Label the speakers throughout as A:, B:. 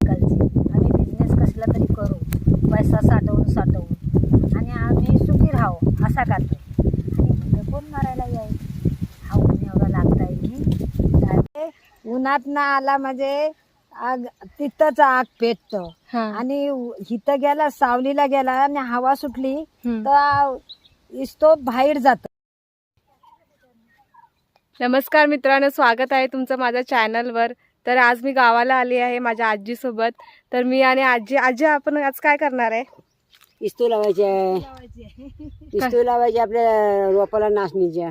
A: आम्ही बिझनेस कसला तरी करू. पैसा साठवून साठवून. आणि आम्ही सुखी राहावं असा करतो. आणि इथं कोण मारायला याय हा ऊन एवढा लागता येईल उन्हात ना आला म्हणजे आग तिथंच आग पेटतं. आणि इथं गेला सावलीला गेला आणि हवा सुटली तर इस्तो बाहेर जात.
B: नमस्कार मित्रांनो स्वागत आहे तुमचं माझ्या चॅनलवर. तर आज मी गावाला आली आहे माझ्या आजीसोबत. तर मी आणि आजी आजी आपण आज काय करणार आहे?
C: इस्तू लावायचे. इस्तू लावायचे आपल्या रोपाला नाचणीच्या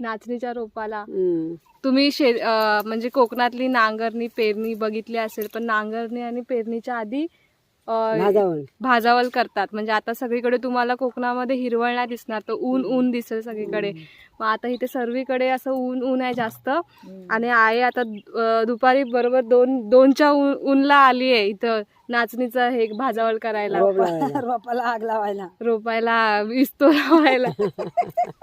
B: नाचणीच्या रोपाला.
C: हम्म.
B: तुम्ही शे अं, म्हणजे कोकणातली नांगरणी पेरणी बघितली असेल पण नांगरणी आणि पेरणीच्या आधी अं, भाजावल करतात. म्हणजे आता सगळीकडे तुम्हाला कोकणामध्ये हिरवळ नाही दिसणार तर ऊन ऊन दिसेल सगळीकडे. मग आता इथे सर्वीकडे असं ऊन ऊन आहे जास्त. आणि आई आता अं, दुपारी बरोबर दोन दोनच्या ऊन ऊनला आली आहे इथं नाचणीचं हे भाजावल करायला.
C: रोप लावायला.
A: रोपाला आग लावायला.
B: रोपायला विस्तो लावायला.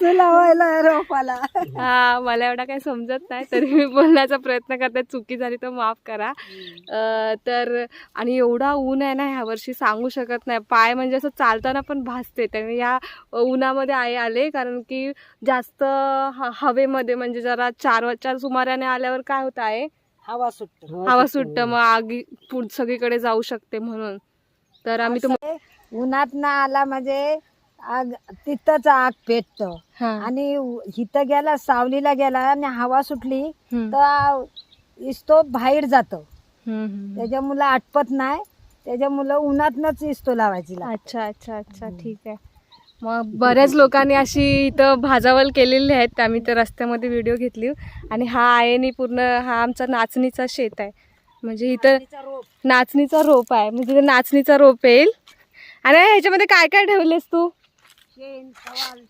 A: लावायला रोपाला
B: हा मला एवढा काही समजत नाही तरी मी बोलण्याचा प्रयत्न करते. चुकी झाली तर माफ करा. अं, तर आणि एवढा ऊन आहे ना ह्या वर्षी सांगू शकत नाही. पाय म्हणजे असं चालताना पण भासते. त्यामुळे या उन्हामध्ये आई आले कारण की जास्त ह- हवेमध्ये म्हणजे जरा चार वाजच्या सुमाराने आल्यावर काय होत आहे?
A: हवा सुटत
B: हवा सुटतं मग आगी पुढ सगळीकडे जाऊ शकते म्हणून. तर आम्ही तुम्हाला
A: उन्हात ना आला म्हणजे आग तिथंच आग पेटतो. आणि इथं गेला सावलीला गेला आणि हवा सुटली तर इस्तो बाहेर जातो. त्याच्यामुळं आटपत नाही. त्याच्यामुळं उन्हातनच इस्तो लावायची लागते.
B: अच्छा अच्छा अच्छा. ठीक आहे. मग बऱ्याच लोकांनी अशी इथं भाजावल केलेली आहेत. आम्ही तर रस्त्यामध्ये व्हिडिओ घेतली. आणि हा आयनी पूर्ण हा आमचा नाचणीचा शेत आहे. म्हणजे इथं नाचणीचा रोप. आहे. म्हणजे नाचणीचा रोप येईल. आणि ह्याच्यामध्ये काय काय ठेवलेस तू?
A: शेण, कवाल,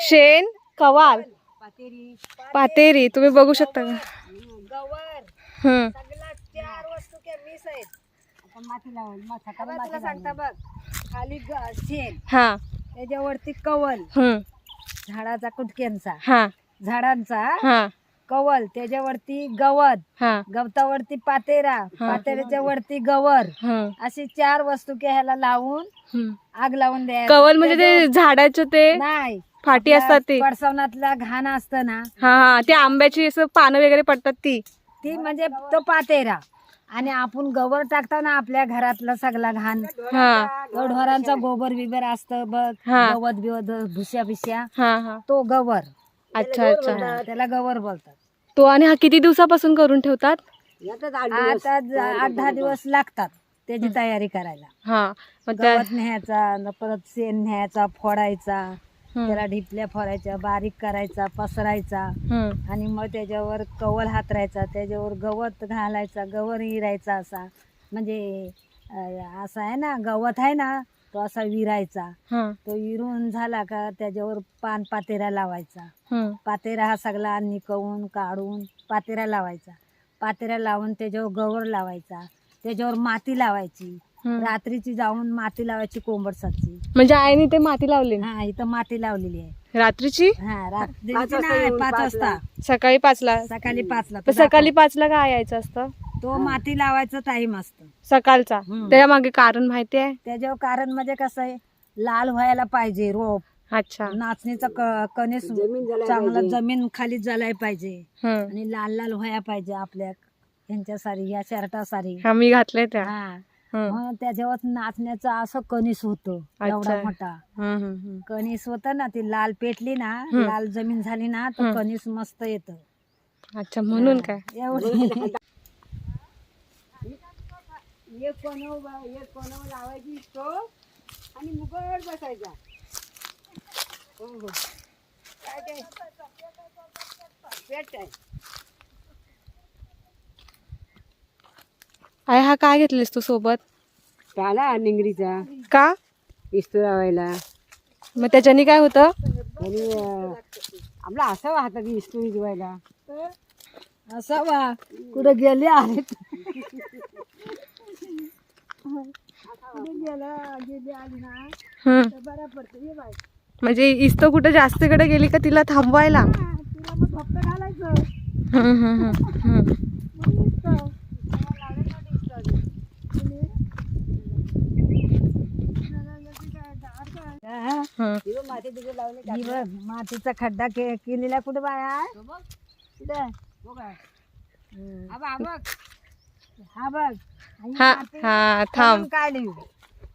B: शेण कवाल.
A: पातेरी,
B: पातेरी तुम्ही बघू शकता का?
A: गवर.
B: हम्म.
A: सगळ्या चार वस्तू क्या मिस आहेत? आता माती लावून तुला सांगता बघ. खाली ग- शेण.
B: हा.
A: त्याच्यावरती कवल.
B: हम्म.
A: झाडाचा कुटक्यांचा.
B: हा.
A: झाडांचा.
B: हा.
A: कवल त्याच्यावरती गवत
B: हा.
A: गवतावरती पातेरा पातेऱ्याच्या वरती गवर. अशी चार वस्तू के ह्याला लावून
B: हम्म.
A: आग लावून द्या
B: कवल म्हणजे ते झाडाचं ते
A: नाही.
B: फाटी असतात ते.
A: पडसवनातला घाण असतं ना.
B: हा हा. ते आंब्याची असं पानं वगैरे पडतात ती.
A: ती म्हणजे तो पातेरा. आणि आपण गवर टाकतो ना आपल्या घरातला सगळा घाण.
B: हा.
A: तो ढोरांचा गोबर बिबर असतं बघ.
B: हा.
A: गवत बिवत भुस्या भिस्या
B: हा हा.
A: तो गवर.
B: अच्छा अच्छा.
A: त्याला गवर बोलतात.
B: तो आणि हा किती दिवसापासून करून ठेवतात?
A: आता ज- आठ दहा दिवस. लागतात त्याची तयारी करायला.
B: हा मग त्या
A: गवत न्यायचा न परत शेण न्यायचा फोडायचा
B: हम्म,
A: त्याला ढिपल्या फोडायच्या बारीक करायचा पसरायचा
B: हम्म,
A: आणि मग त्याच्यावर कवल हातरायचा त्याच्यावर गवत घालायचा गवर इरायचा असा. म्हणजे अं, असा आहे ना गवत आहे ना तो असा विरायचा.
B: हा,
A: तो इरून झाला का त्याच्यावर पान पातेरा लावायचा. पातेरा हा सगळा निकवून काढून पातेरा लावायचा. पातेरा लावून त्याच्यावर गवर लावायचा. त्याच्यावर माती लावायची. रात्रीची जाऊन माती लावायची कोंबडसाची
B: म्हणजे आईने ते माती लावली
A: हा इथं माती लावलेली आहे.
B: रात्रीची?
A: हा
C: येऊन
A: पाच
C: पाचला.
A: वाजता.
B: सकाळी पाचला.
A: सकाळी पाचला.
B: सकाळी पाचला काय यायचं असतं.
A: तो माती लावायचा टाइम असतो.
B: सकाळचा.
A: हम्म.
B: त्याच्यामागे कारण माहिती आहे?
A: त्याच्यावर कारण म्हणजे कसं आहे लाल व्हायला पाहिजे रोप.
B: अच्छा.
A: नाचणीचा क- कणीस चांगला. जमीन खाली जलाय पाहिजे.
B: हम्म.
A: आणि लाल लाल व्हायला पाहिजे आपल्या यांच्या सारी या शर्टा सारी
B: हा मी घातले त्या.
A: हा.
B: हम्म,
A: म्हणून त्याच्यावर नाचण्याचं असं कणीस होतं एवढा
B: अच्छा.
A: मोठा.
B: हम्म, हम्म, हम्म.
A: कणीस होतं ना ती लाल पेटली ना
B: हम्म.
A: लाल जमीन झाली ना तर
B: हम्म.
A: कणीस मस्त येतं.
B: अच्छा म्हणून काय?
A: एवढं.
C: एक कोणव एक कोणव लावायची तो आणि मुगट बसायचा. हो हो. काय ते? पेट आहे.
B: आई हा काय घेतलीस तू सोबत?
C: टाला निंगरीचा
B: का?
C: इस्तू लावायला.
B: मग त्याच्यानी काय होतं?
C: आणि अं, आपला असावा हातात इस्तू विजवायला
A: असं वा कुठं गेले आहेत गेलं गेली आली ना
B: हम्म.
A: तर बरं पडतं ये बाय
B: म्हणजे इस्तो कुठं जास्तीकडे गेली का तिला थांबवायला?
A: हा, हा, ही मातीचा खड्डा के केलेला कुठे बाया?
C: हा बघ, हा.
A: हा
B: हा हा थांब.
A: काढून काढली.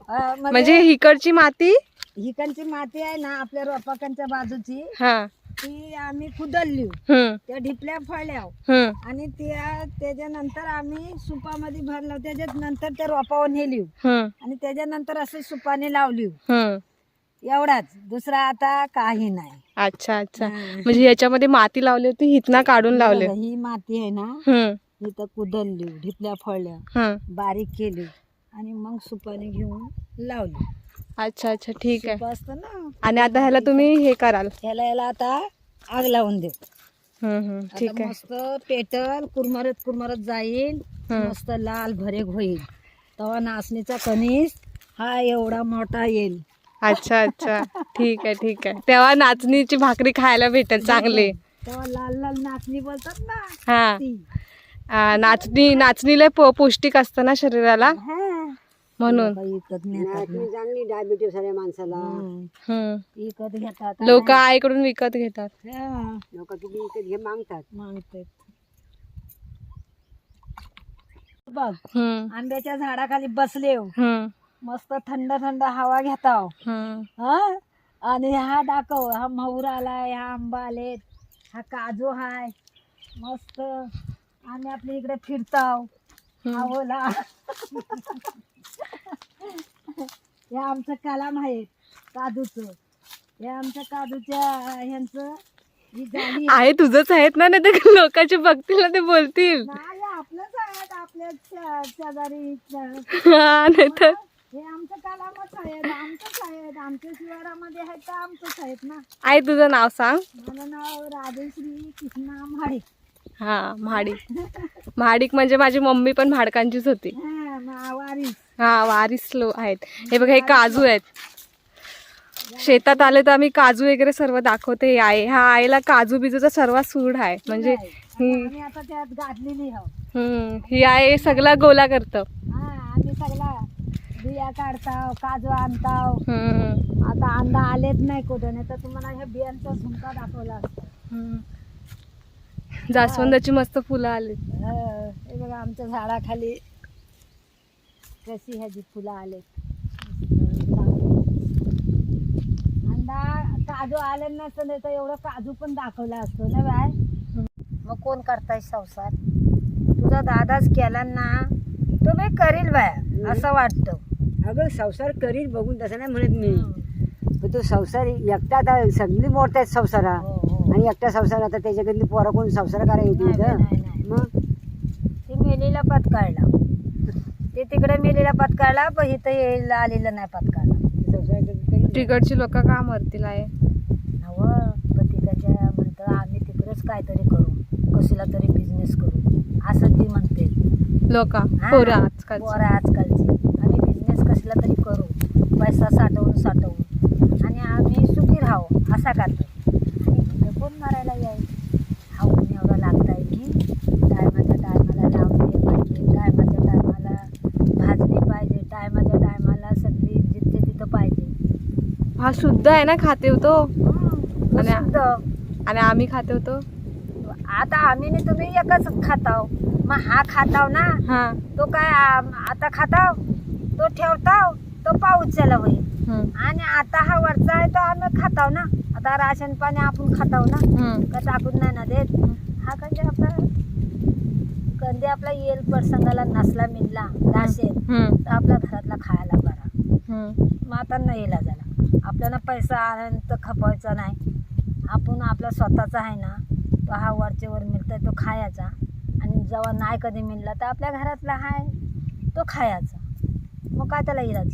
A: अं,
B: म्हणजे हिकडची माती?
A: हिकडची माती आहे ना आपल्या रोपाकांच्या बाजूची.
B: हा.
A: ती आम्ही कुदलली
B: हम्म.
A: त्या ढिपल्या फळल्या.
B: हम्म.
A: आणि त्या त्याच्यानंतर आम्ही सुपामध्ये भरलं. त्याच्यात नंतर त्या रोपावर नेली.
B: हम्म.
A: आणि त्याच्यानंतर असं सुपाने लावली.
B: हम्म.
A: एवढाच. दुसरा आता काही नाही.
B: अच्छा अच्छा.
A: हं.
B: म्हणजे याच्यामध्ये माती लावली होती हितना काढून लावले.
A: बघा, ही माती आहे ना.
B: हम्म.
A: तर कुदलली ढिपल्या फळल्या बारीक केली आणि मग सुपाने घेऊन लावली.
B: अच्छा अच्छा ठीक आहे.
A: असतं ना
B: आणि आता ह्याला तुम्ही हे कराल.
A: ह्याला याला आता आग लावून देऊ.
B: ठीक आहे.
A: मस्त पेटल कुरमरत कुरमरत जाईल. मस्त लाल भरेक होईल. तेव्हा नाचणीचा कणीस हा एवढा मोठा येईल.
B: अच्छा अच्छा. ठीक आहे ठीक आहे. तेव्हा नाचणीची भाकरी खायला भेटेल चांगली.
A: तेव्हा लाल लाल नाचणी बोलतात ना
B: हा. नाचणी नाचणीला पौ- पौष्टिक असतं ना शरीराला. म्हणून.
A: लोकं विकत
C: नाचणी चांगली डायबिटीस आहे माणसाला.
A: हम्म. विकत घेतात.
B: लोक आईकडून विकत घेतात.
A: हा,
C: लोक किती विकत घे मागतात.
A: मागतात. बघ
B: हम्म.
A: आंब्याच्या झाडाखाली बसले हो.
B: हम्म.
A: मस्त थंड थंड हवा घेताव
B: हम्म.
A: हा? आणि हा दाखव हा मोहर आलाय हा आंबा आलेत हा काजू हाय. मस्त. आम्ही आपल्या इकडे फिरताव. बोला हे आमचं कलाम आहे काजूचं हे आमच्या काजूच्या ह्यांचं ही
B: आहे तुझंच आहेत ना नाही तर लोकांचे बघतील ना ते बोलतील.
A: नाही आपलंच आहेत आपल्या शे- शेजारी.
B: हा, नाही तर
A: हे आमचं कलामच आहेत आमचंच आहेत आमच्या शिवारामध्ये आहेत तर आमचंच आहेत ना.
B: आई तुझं नाव सांग.
A: माझं नाव राजश्री कृष्णा म्हाडे
B: हा महाडिक. महाडिक म्हणजे माझी मम्मी पण भाडकांचीच होती.
A: हा मा- वारीस.
B: हा वारीस लो आहेत. हे बघा हे काजू आहेत. शेतात आले तर आम्ही काजू वगैरे सर्व दाखवते. हे आहे. हा आईला काजू बिजूचा सर्व सूड आहे. म्हणजे ही
A: आम्ही आता त्यात गाठलेली आहोत.
B: हम्म, ही आहे सगळा गोला करतं.
A: हा आम्ही सगळा बिया काढताव काजू आणताव.
B: हम्म,
A: आता अंडा आलेच नाही कुठं नाही तर तुम्हाला ह्या बियांचा झुमका दाखवला असता.
B: हम्म. जास्वंदाची मस्त फुलं आली
A: हं, बघा आमच्या झाडाखाली कशी ह्याची फुलं आले अंडा काजू आले नसतं नाही तर एवढं काजू पण दाखवला असतो ना बाय? मग कोण करताय संसार? तुझा दादाच केला ना. तो मी करील बाया असं वाटतं.
C: अगं संसार करील बघून तसं नाही म्हणत मी. पण तो संसार एकटा आता सगळी मोठ्या आहेत संसारा
A: हो.
C: आणि एकटा संसार आता त्याच्याकडली पोरं कोण संसार करायला येते
A: नाही,
C: इथं?
A: नाही, नाही.
C: मग?
A: ते मेलीला पत्काळला. ते तिकडे मेलीला पत्काळला पण इथं यायला आलेलं नाही पत्काळला.
B: तिकडची लोक का मरतील आहे?
A: हवं पण तिकडच्या म्हणतं आम्ही तिकडेच काहीतरी करू. कशाला तरी बिझनेस करू. असं ती म्हणते.
B: लोक
A: हा.
B: पोरं आजकाल
A: पोरं आजकालची. आम्ही बिझनेस कसला तरी करू. पैसा साठवून साठवून. आणि आम्ही सुखी राहू असा करतो. कोण मारायला याय हा एवढा लागताय की टायमाच्या टायमाला लावले पाहिजे. टायमाच्या टायमाला भाजले पाहिजे. टायमाच्या टायमाला सगळी जिथे तिथं पाहिजे.
B: हा शुद्ध आहे ना खाते होतो.
A: हं,
B: आणि-. आणि आम्ही खाते होतो.
A: आता आम्ही नाही तुम्ही एकच खाताव. मग हा खाताव ना
B: हा.
A: तो काय आता खाताव तो ठेवताव तो पाऊसच्याला होईल.
B: हम्म,
A: आणि आता हा वरचा आहे तो आम्ही खाताव ना. आता राशन पाणी आपण खाताव ना.
B: हम्म.
A: का टाकून नाही ना देत. हा कंदे आपला कंदे आपला येईल प्रसंगाला नसला मिळला राशन. तर आपल्या घरातला खायला बरा.
B: हम्म.
A: मग आता नाही इलाज झाला. आपल्याला पैसा आला तर खपवायचा नाही. आपण आपला स्वतःचा आहे ना तो हा वरचे वर मिळतोय तो खायचा. आणि जेव्हा नाही कधी मिळला तर आपल्या घरातला आहे तो खायचा. मग काय त्याला इलाज?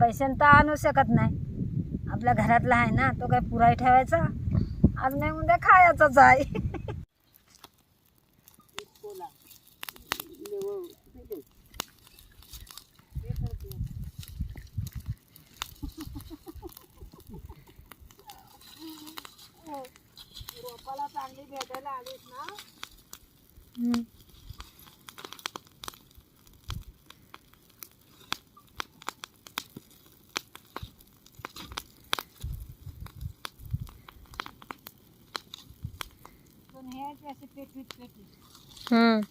A: पैशानं तर आणू शकत नाही. आपल्या घरातला आहे ना तो काय पुराई ठेवायचा? आज नाही म्हणजे खायचाच आहे रोपाला चांगली भेटायला आलीस ना?
B: हम्म.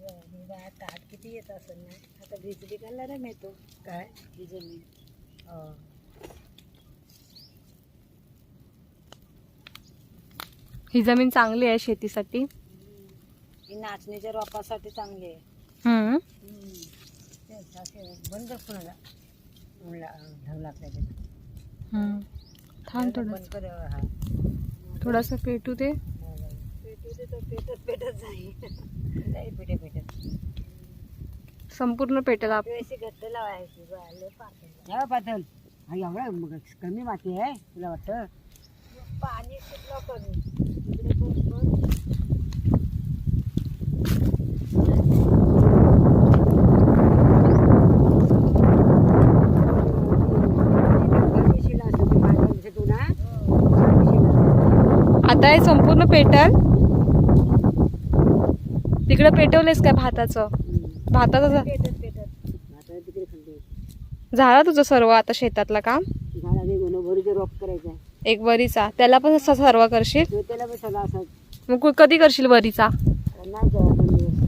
A: हिवाळ्यात ताट किती येत असेल ना? आता भिजली का नरम येतो? काय? ही जमीन हो.
B: ही जमीन चांगली आहे शेतीसाठी?
A: ही नाचणीच्या रोपासाठी चांगली आहे.
B: हम्म.
A: तेच असे बंद कुणाला
B: हम्म. थांब थोडं
A: बंद कर हा.
B: थोडासा पेटू दे.
A: तर पेटत पेटत जाईल नाही पेटे पेटत
B: संपूर्ण पेटेल
A: अशी घट्ट लावायची पातळ
C: एवढा पातळ एवढा मग कमी माती आहे तुला वाटतं?
A: पाणी सुटलं कमी. इकडे
C: पाणी.
B: आता हे संपूर्ण पेटल. तिकडे पेटवलेस काय भाताचं. भाताचं झा-
A: पेटत पेटत.
C: आता तिकडे
B: झालं तुझं सर्व आता शेतातलं काम?
C: झाडा निघून भरीचे रोप करायचा आहे.
B: एक वरीचा. त्याला पण असं सर्व करशील?
C: तो त्याला पण सगळं असं.
B: मग कु- कधी करशील वरीचा?
C: नाही का दोन दिवस.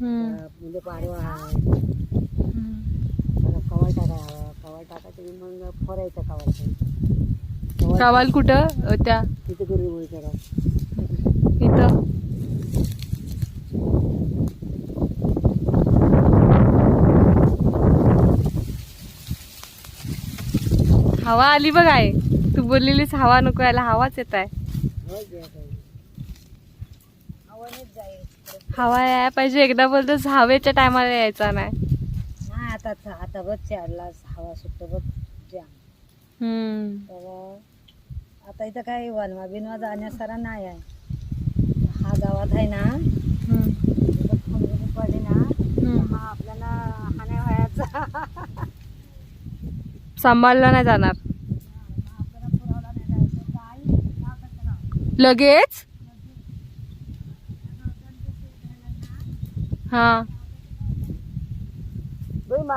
B: हम्म.
C: अं, म्हणजे पाडवा आहे. त्याला कवाळ टाका हवा कवाळ टाकायचं की मग फोरायचं कवाळ
B: कवाल कुठं? अ, त्या
C: तिथे करा
B: इथं हवा आली बघ आहे तू बोललेलीस हवा नको यायला हवाच येत आहे. हवा यायला पाहिजे एकदा बोलतोस हवेच्या टायमाला यायचा नाही.
A: आता आता बघ चारला हवा सुटतं बघ जाम आता इथं काही वनवा बिनवा जाण्यासारा नाही आहे. हा गावात आहे ना पडली. हा आपल्याला हाण्या व्हायचा
B: सांभाळला नाही जाणार
A: आपल्याला पुरवला नाही जायचं गाई नाव कसं नाव?
B: लगेच? हा.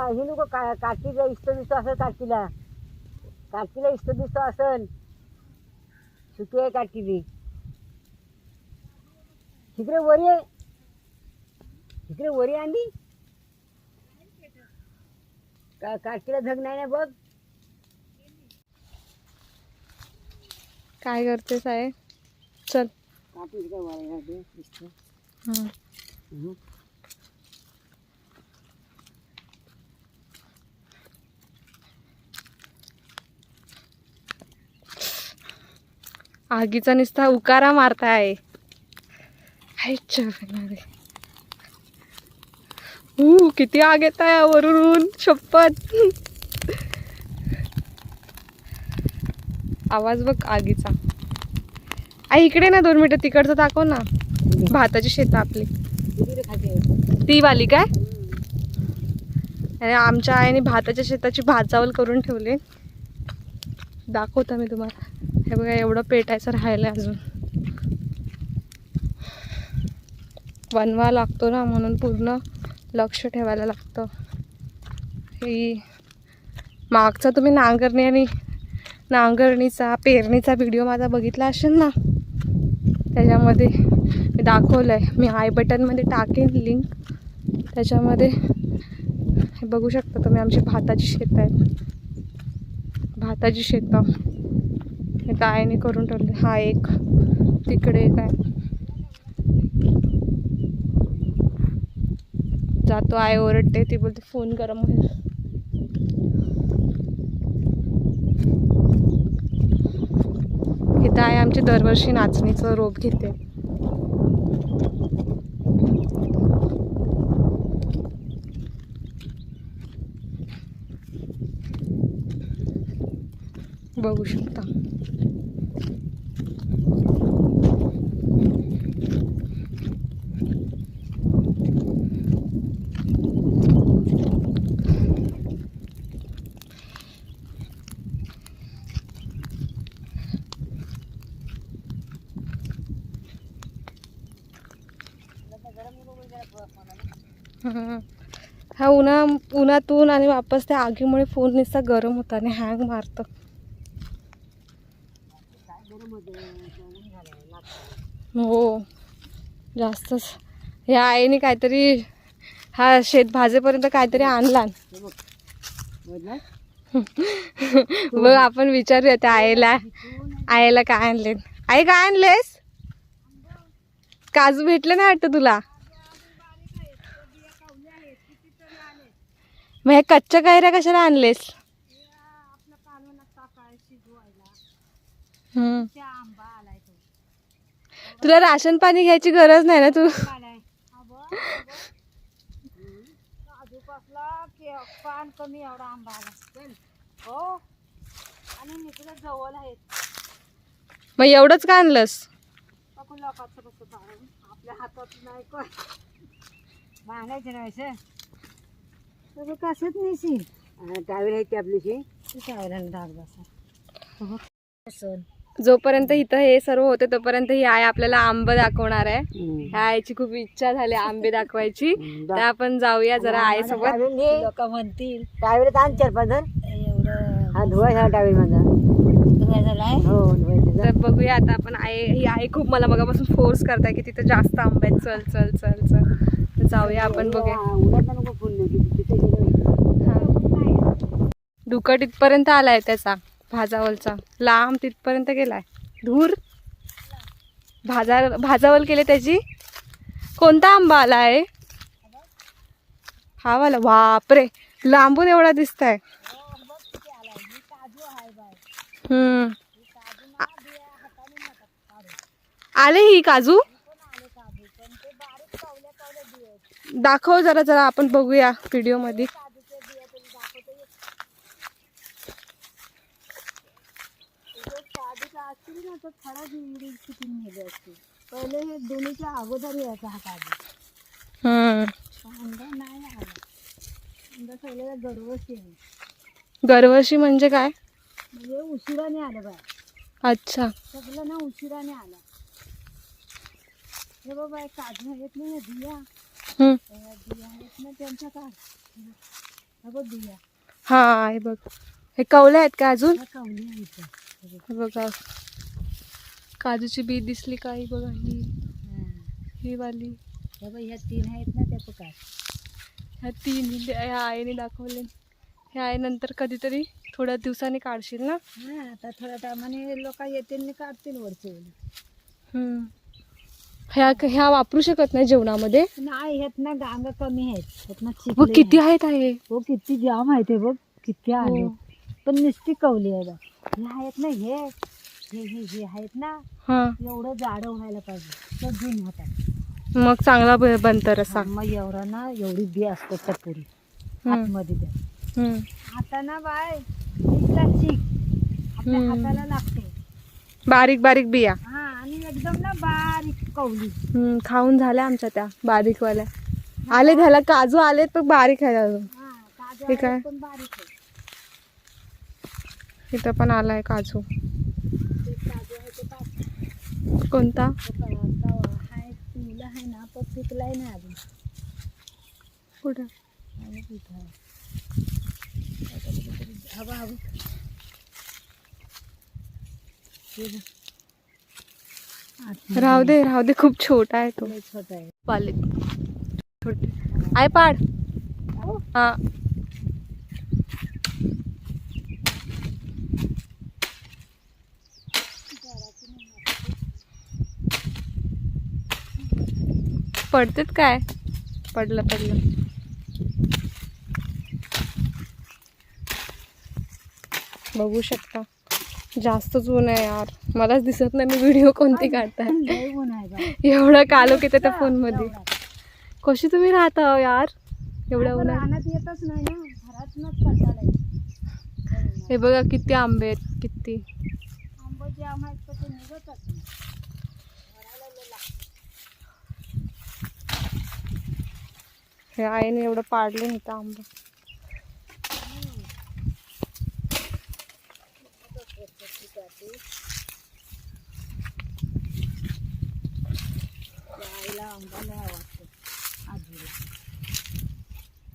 C: ही नको का काकीला इष्ट दिसतो असेल काकीला. काकीला इष्ट दिसतो असेल. सुकी आहे काकीली तिकडे वरी आहे. तिकडे वरी आणली का काकीला धग नाही ना बघ.
B: काय करतेस आहे? चल.
C: दिसतो
B: आगीचा नुसता उकारा मारताय. हायच्या बाई. ऊ किती आग येत आहे वरून. शपथ. आवाज बघ आगीचा. आई इकडे ना दोन मिनिटं तिकडचं दाखव ना. भाताची शेत आपली. ती वाली काय? आणि आमच्या आईने भाताच्या शेताची भाजावल करून ठेवली. दाखवता मी तुम्हाला. हे बघा एवढं पेटायचं राहिलं अजून. बनवा लागतो ना म्हणून पूर्ण लक्ष ठेवायला लागतं. ही मागचा तुम्ही नांगरणी आणि नांगरणीचा पेरणीचा व्हिडिओ माझा बघितला असेल ना? त्याच्यामध्ये मी दाखवलं आहे मी आय बटनमध्ये टाकेन लिंक त्याच्यामध्ये हे बघू शकता तुम्ही आमची भाताची शेत आहेत भाताची शेतं. हे तायाने करून ठेवले हा एक. तिकडे एक आहे. जातो आय ओरडते. ती बोलते फोन गरम होईल. इथं आहे आमची दरवर्षी नाचणीचं रोप घेते. बघू शकता. उन्हातून आणि वापस त्या आगीमुळे फोन निसा गरम होता आणि हँग मारतं. हो जास्तच. ह्या आईने काहीतरी हा शेत भाजेपर्यंत काहीतरी आणला.
C: बघ
B: बघ आपण विचारूया त्या आईला. आईला काय आणले आई काय आणलेस? काजू भेटले नाही वाटतं तुला? मग हे कच्च्या कैऱ्या कशाला आणलेस? हम्म. तुला राशन पाणी घ्यायची गरज नाही ना तू?
A: पान कमी एवढा आंबा आला हो आणि इकडे जवळ आहेत
B: मग एवढंच का आणलंस?
A: आपण लोकांचं कसं पाडून आपल्या हातात नाही कोण? मागायचं नाही असं नेसी
C: आणि टावेल आहे ती? आपलीशी
A: शाळेला डाग बसा
B: जोपर्यंत इथं हे सर्व होते तोपर्यंत ही आई आपल्याला आंब दाखवणार आहे. ह्या आईची खूप इच्छा झाली आंबे दाखवायची. तर आपण जाऊया जरा
C: हे
A: लोक म्हणतील.
C: आण चार पाच
A: एवढं
C: हा धुवा ह्या टावेल माझा. हो
B: तर बघूया आता आपण आई ही आई खूप मला मगापासून फोर्स करताय की तिथं जास्त आंबे आहेत. चल चल चल चल. तर जाऊया आपण बघूया
C: उन्हात नको फुल नाही तिथे गेलं
B: दुकट इथपर्यंत आलाय त्याचा भाजावलचा. लांब तिथपर्यंत गेलाय. धूर. भाजा भाजावल केले त्याची. कोणता आंबा आला आहे हा वाला. बापरे! लांबून एवढा दिसताय. आहे आले ही काजू? दाखव जरा जरा आपण बघूया व्हिडिओमध्ये
A: पहिले हे दोन्हीच्या अगोदर यायचा हा काजू अंडा नाही आला. अंडा सगळ्याला गर्वशी आहे.
B: गर्वशी म्हणजे काय?
A: म्हणजे उशिराने आलं बाय
B: अच्छा.
A: सगळं ना उशिराने आला. हे बाबा काजू आहेत ना या बिया. बिया आहेत ना त्यांच्या काय? हे बघ बिया.
B: हा बघ. हे कवले आहेत का अजून. हे बघा. काजूची बी दिसली का ही बघा ही
A: हा.
B: ही वाली.
A: हे बघ ह्या तीन आहेत ना त्या काय
B: ह्या तीन ह्या आईने दाखवले. ह्या आई नंतर कधीतरी थोड्या दिवसांनी काढशील ना?
A: हा आता थोड्या टायमाने लोक येतील आणि काढतील वरचे.
B: ह्या ह्या वापरू शकत नाही जेवणामध्ये?
A: नाही आहेत ना गांग कमी आहेत. आहेत ना
B: किती
A: आहेत.
B: आहेत आहे.
A: हो किती जाम आहे ते बघ किती आले.
B: हो.
A: पण नुसती कवली आहे बघ. हे आहेत ना हे हे हे हे आहेत ना
B: हा.
A: एवढं जाडं व्हायला पाहिजे. तर जुन होतात.
B: मग चांगला ब- बनतं
A: मग एवढं ना एवढी बी असतात त्या पुरी
B: हम्म.
A: आतमध्ये त्या
B: हम्म.
A: आता ना बाय इथला चीक. आपल्या
B: हम्म.
A: हाताला लागते.
B: बारीक बारीक बिया.
A: हा आणि एकदम ना बारीक कवली.
B: हम्म, खाऊन झाल्या आमच्या त्या बारीकवाल्या. आले घ्यायला काजू आलेत पण बारीक आहे अजून.
A: हा काजू
B: हे काय?
A: आहेत पण बारीक आहे.
B: इथं पण आलाय काजू.
A: आहे
B: कोणता?
A: हाय पिवला आहे ना पण पिकलाय नाही अजून
B: कुठं?
A: हवा हवी
B: राहू दे राहू दे खूप छोटा आहे तो.
A: छोटा आहे.
B: पाले छोटे आय पाड. हा. पडतेत काय? पडलं पडलं. बघू शकता. जास्तच ऊन आहे यार. मलाच दिसत नाही मी व्हिडिओ कोणती काढताय. एवढं कालो की त्या फोनमध्ये
A: एवढा.
B: कशी तुम्ही राहता हो यार? एवढ्या उन्हात
A: येतच नाही.
B: हे बघा किती आंबे आहेत किती.
A: आंबा जे आम्हाला आहेत ते निघतच नाही. भरायला लय लागतं.
B: हे आईने एवढं पाडलं नव्हतं आंबा.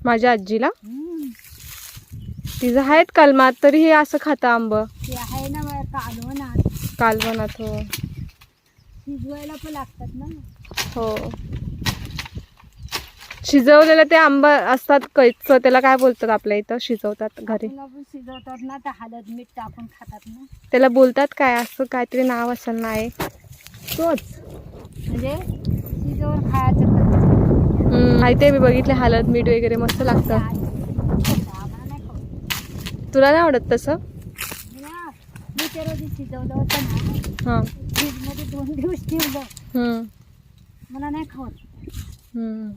B: माझ्या आजीला. तिचं आहेत कलमात तरी हे असं खातं आंब.
A: आहे ना कालवणात
B: कालवनात हो.
A: शिजवायला पण लागतात ना.
B: हो. शिजवलेलं ते आंबा असतात कैच त्याला काय बोलतात आपल्या इथं? शिजवतात घरी.
A: आपण शिजवतात ना तर हळद मीठ टाकून खातात ना.
B: त्याला बोलतात काय असं काहीतरी नाव असेल ना आहे
A: तोच. म्हणजे शिजवून खायचं
B: माहिती आहे मी बघितले हळद मीठ वगैरे मस्त लागतं.
A: नाही
B: तुला नाही आवडत तसं?
A: मी त्या रोजी शिजवलं होतं ना.
B: हां.
A: फ्रीजमध्ये दोन दिवस ठेवलं. मला नाही खावत.
B: हम्म.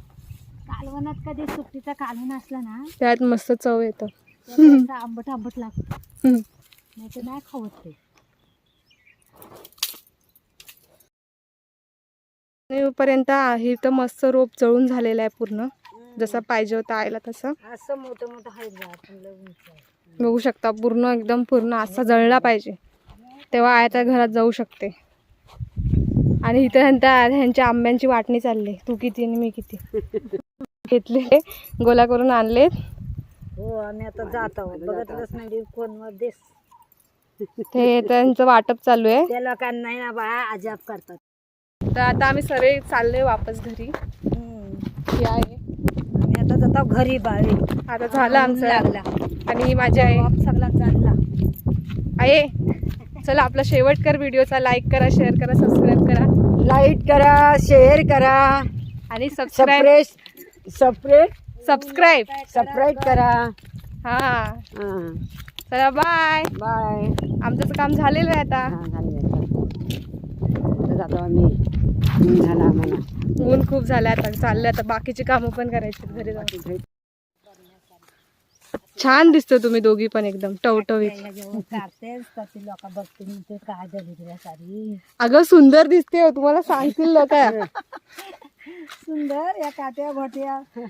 A: कालवणात कधी सुट्टीचा कालवण असला ना
B: त्यात मस्त चव येतं.
A: त्याचं आंबट आंबट लागतं.
B: हम्म.
A: नाही तर नाही खावत ते.
B: पर्यंत आहे तर मस्त रोप जळून झालेला आहे पूर्ण. जसा पाहिजे होता आईला तसं.
A: असं मोठं मोठं आहे.
B: बघू शकता पूर्ण एकदम पूर्ण असा जळला पाहिजे. तेव्हा आया त्या घरात जाऊ शकते. आणि इथं ह्यांच्या ह्यांच्या आंब्यांची वाटणी चालली. तू किती आणि मी किती. घेतले गोला करून आणले
A: हो आम्ही आता जात आहोत. बघितलंच नाही कोण मध्येच
B: ते त्यांचं वाटप चालू आहे.
A: त्या लोकांना नाही ना बाया अजाब करतात.
B: तर आता आम्ही सर्व चाललोय वापस घरी. ही आहे.
A: आम्ही आता जातो घरी बावी
B: आता झालं आमचं.
A: लागला.
B: आणि माझी आई.
A: बाप सगळा चालला.
B: आहे चला आपला शेवट कर व्हिडिओचा. लाईक करा शेअर करा सबस्क्राईब करा.
C: लाइट करा शेअर करा.
B: आणि सबस्क्राईब
C: सपरेट
B: सबस्क्राईब
C: सबस्क्राईब करा.
B: हा.
C: हां.
B: चला बाय
C: बाय
B: आमचं तर काम झालेलं आहे आता.
C: हां झाले जातो आम्ही. ऊन झाला आम्हाला.
B: ऊन खूप झालं आता. चाललंय आता. बाकीची कामं पण करायची घरी जाऊन. छान दिसतो तुम्ही दोघी पण एकदम. टवटवीत.
A: त्याला जेव्हा काढतेस तर ती लोक बघते म्हणते काय झाली तुला सारी.
B: अगं सुंदर दिसते हो, तुम्हाला सांगतील लोक.
A: सुंदर या काट्या भोट्या